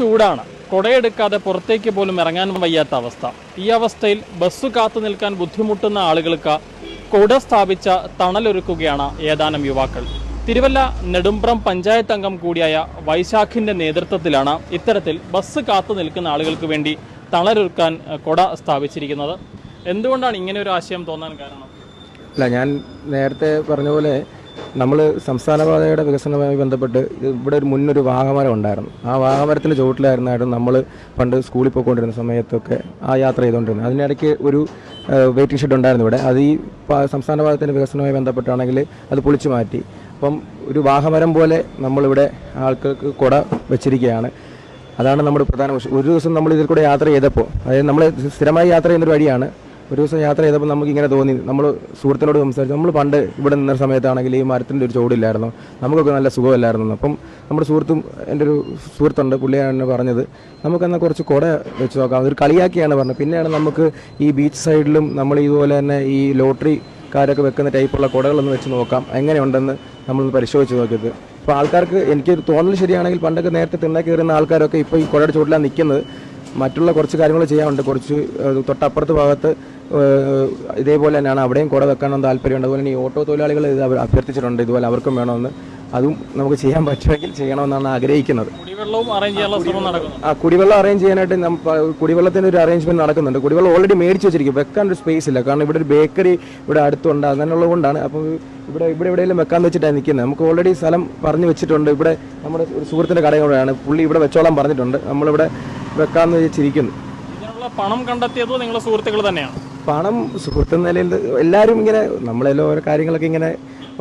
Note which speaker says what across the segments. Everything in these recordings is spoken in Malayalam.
Speaker 1: ചൂടാണ്. കുടയെടുക്കാതെ പുറത്തേക്ക് പോലും ഇറങ്ങാൻ വയ്യാത്ത അവസ്ഥ. ഈ അവസ്ഥയിൽ ബസ് കാത്തു നിൽക്കാൻ ബുദ്ധിമുട്ടുന്ന ആളുകൾക്ക് കുട സ്ഥാപിച്ച തണലൊരുക്കുകയാണ് ഏതാനും യുവാക്കൾ. തിരുവല്ല നെടുമ്പ്രം പഞ്ചായത്ത് അംഗം കൂടിയായ വൈശാഖിന്റെ നേതൃത്വത്തിലാണ് ഇത്തരത്തിൽ ബസ് കാത്തു നിൽക്കുന്ന ആളുകൾക്ക് വേണ്ടി തണലൊരുക്കാൻ കൊട സ്ഥാപിച്ചിരിക്കുന്നത്. എന്തുകൊണ്ടാണ് ഇങ്ങനെ ഒരു ആശയം തോന്നാൻ കാരണം?
Speaker 2: അല്ല ഞാൻ നേരത്തെ പറഞ്ഞ പോലെ നമ്മൾ സംസ്ഥാനപാതയുടെ വികസനവുമായി ബന്ധപ്പെട്ട് ഇവിടെ ഒരു മുന്നൊരു വാഹമരം ഉണ്ടായിരുന്നു. ആ വാഹമരത്തിന്റെ ചുവട്ടിലായിരുന്നായിരുന്നു നമ്മൾ പണ്ട് സ്കൂളിൽ പോയിക്കൊണ്ടിരുന്ന സമയത്തൊക്കെ ആ യാത്ര ചെയ്തുകൊണ്ടിരുന്നത് അതിനിടയ്ക്ക് ഒരു വെയിറ്റിംഗ് ഷെഡ് ഉണ്ടായിരുന്നു ഇവിടെ. അത് ഈ സംസ്ഥാനപാതത്തിന്റെ സംസ്ഥാന പാതത്തിന്റെ വികസനവുമായി ബന്ധപ്പെട്ടാണെങ്കിൽ അത് പൊളിച്ചു മാറ്റി. അപ്പം ഒരു വാഹമരം പോലെ നമ്മളിവിടെ ആൾക്കാർക്ക് കുട വെച്ചിരിക്കുകയാണ്. അതാണ് നമ്മുടെ പ്രധാന ഒരു ദിവസം നമ്മൾ ഇതിൽ കൂടെ യാത്ര ചെയ്തപ്പോൾ അതായത് നമ്മൾ സ്ഥിരമായി യാത്ര ചെയ്യുന്നൊരു വഴിയാണ് ഒരു ദിവസം യാത്ര ചെയ്തപ്പോൾ നമുക്ക് ഇങ്ങനെ തോന്നി. നമ്മൾ സുഹൃത്തിനോട് സംസാരിച്ചു. നമ്മൾ പണ്ട് ഇവിടെ നിന്ന സമയത്താണെങ്കിൽ ഈ മരത്തിന്റെ ഒരു ചോടില്ലായിരുന്നു നമുക്കൊക്കെ നല്ല സുഖമല്ലായിരുന്നു അപ്പം നമ്മുടെ സുഹൃത്തും എന്റെ ഒരു സുഹൃത്തുണ്ട് പുള്ളിയാണ് പറഞ്ഞത് നമുക്കെന്നാൽ കുറച്ച് കുട വെച്ച് നോക്കാം. അതൊരു കളിയാക്കിയാണ് പറഞ്ഞത്. പിന്നെയാണ് നമുക്ക് ഈ ബീച്ച് സൈഡിലും നമ്മൾ ഇതുപോലെ തന്നെ ഈ ലോട്ടറി കാരൊക്കെ വെക്കുന്ന ടൈപ്പുള്ള കുടകളൊന്ന് വെച്ച് നോക്കാം. എങ്ങനെയുണ്ടെന്ന് നമ്മളൊന്ന് പരിശോധിച്ച് നോക്കിയത്. അപ്പോൾ ആൾക്കാർക്ക് എനിക്ക് തോന്നൽ ശരിയാണെങ്കിൽ പണ്ടൊക്കെ നേരത്തെ തിണ്ണ കയറുന്ന ആൾക്കാരൊക്കെ ഇപ്പോൾ ഈ കുടയുടെ ചുവട്ടിലാണ് നിൽക്കുന്നത്. മറ്റുള്ള കുറച്ച് കാര്യങ്ങൾ ചെയ്യാനുണ്ട്. കുറച്ച് തൊട്ടപ്പുറത്ത് ഭാഗത്ത് ഇതേപോലെ തന്നെയാണ് അവിടെയും കുട വെക്കാനൊന്നും താല്പര്യമുണ്ട് അതുപോലെ തന്നെ ഈ ഓട്ടോ തൊഴിലാളികൾ ഇത് അവർ അഭ്യർത്ഥിച്ചിട്ടുണ്ട്. ഇതുപോലെ അവർക്കും വേണമെന്ന്. അതും നമുക്ക് ചെയ്യാൻ പറ്റുമെങ്കിൽ ചെയ്യണമെന്നാണ് ആഗ്രഹിക്കുന്നത്. ആ കുടിവെള്ളം അറേഞ്ച് ചെയ്യാനായിട്ട് കുടിവെള്ളത്തിന്റെ ഒരു അറേഞ്ച്മെന്റ് നടക്കുന്നുണ്ട്. കുടിവെള്ളം ഓൾറെഡി മേടിച്ച് വെച്ചിരിക്കും. വെക്കാൻ ഒരു സ്പേസ് ഇല്ല. കാരണം ഇവിടെ ഒരു ബേക്കറി ഇവിടെ അടുത്തുണ്ട്. അങ്ങനെയുള്ളത് കൊണ്ടാണ്. അപ്പോൾ ഇവിടെ ഇവിടെ എവിടെയെങ്കിലും വെക്കാൻ വെച്ചിട്ടാണ് നിൽക്കുന്നത്. നമുക്ക് ഓൾറെഡി സ്ഥലം പറഞ്ഞു വെച്ചിട്ടുണ്ട്. ഇവിടെ നമ്മുടെ ഒരു സുഹൃത്തിന്റെ കടയും കൂടെയാണ്. പുള്ളി ഇവിടെ വെച്ചോളാൻ പറഞ്ഞിട്ടുണ്ട്. നമ്മളിവിടെ വെക്കാമെന്ന് വെച്ചിരിക്കുന്നു.
Speaker 1: പണം കണ്ടെത്തിയതും നിങ്ങളുടെ സുഹൃത്തുക്കൾ തന്നെയാണ്.
Speaker 2: പണം സുഹൃത്ത് നിലയിൽ എല്ലാവരും ഇങ്ങനെ നമ്മളെല്ലാം ഓരോ കാര്യങ്ങളൊക്കെ ഇങ്ങനെ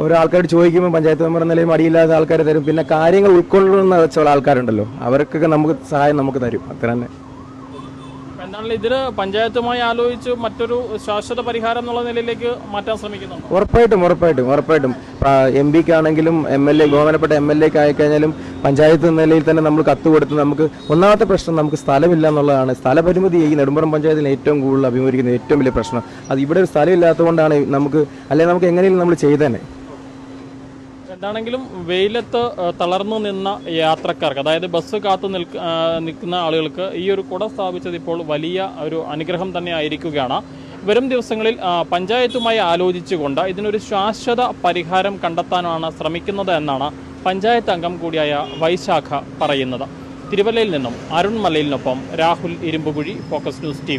Speaker 2: ഓരോ ആൾക്കാർ ചോദിക്കുമ്പോൾ പഞ്ചായത്ത് മെമ്പർ നിലയിൽ മടിയില്ലാത്ത ആൾക്കാർ തരും. പിന്നെ കാര്യങ്ങൾ ഉൾക്കൊള്ളുന്ന വെച്ചുള്ള ആൾക്കാരുണ്ടല്ലോ. അവർക്കൊക്കെ നമുക്ക് സഹായം നമുക്ക് തരും. അത്ര തന്നെ
Speaker 1: എന്താണല്ലോ ഇതിന് പഞ്ചായത്തുമായി ആലോചിച്ച് മറ്റൊരു ശാശ്വത പരിഹാരം എന്നുള്ള നിലയിലേക്ക് മാറ്റാൻ ശ്രമിക്കുന്നുണ്ട്?
Speaker 2: ഉറപ്പായിട്ടും ഉറപ്പായിട്ടും ഉറപ്പായിട്ടും. എം പിക്കാണെങ്കിലും എം എൽ എ ബഹുമാനപ്പെട്ട എം എൽ എക്ക് ആയിക്കഴിഞ്ഞാലും പഞ്ചായത്ത് നിലയിൽ തന്നെ നമ്മൾ കത്ത് കൊടുത്ത് നമുക്ക് ഒന്നാമത്തെ പ്രശ്നം നമുക്ക് സ്ഥലമില്ല എന്നുള്ളതാണ്. സ്ഥലപരിമിതി ഈ നെടുമ്പുറം പഞ്ചായത്തിൽ ഏറ്റവും കൂടുതൽ അഭിമുഖീകരിക്കുന്ന ഏറ്റവും വലിയ പ്രശ്നം. അത് ഇവിടെ ഒരു സ്ഥലമില്ലാത്തതുകൊണ്ടാണ് നമുക്ക് അല്ലെങ്കിൽ നമുക്ക് എങ്ങനെയും നമ്മൾ ചെയ്തേനെ.
Speaker 1: എന്താണെങ്കിലും വെയിലത്ത് തളർന്നു നിന്ന യാത്രക്കാർക്ക് അതായത് ബസ് കാത്തു നിൽക്ക നിൽക്കുന്ന ആളുകൾക്ക് ഈ ഒരു കുട സ്ഥാപിച്ചത് ഇപ്പോൾ വലിയ ഒരു അനുഗ്രഹം തന്നെ ആയിരിക്കുകയാണ്. വരും ദിവസങ്ങളിൽ പഞ്ചായത്തുമായി ആലോചിച്ചുകൊണ്ട് ഇതിനൊരു ശാശ്വത പരിഹാരം കണ്ടെത്താനാണ് ശ്രമിക്കുന്നത് എന്നാണ് പഞ്ചായത്ത് അംഗം കൂടിയായ വൈശാഖ പറയുന്നത്. തിരുവല്ലയിൽ നിന്നും Arun മലയിലിനൊപ്പം Rahul Irumbukuzhi Focus News T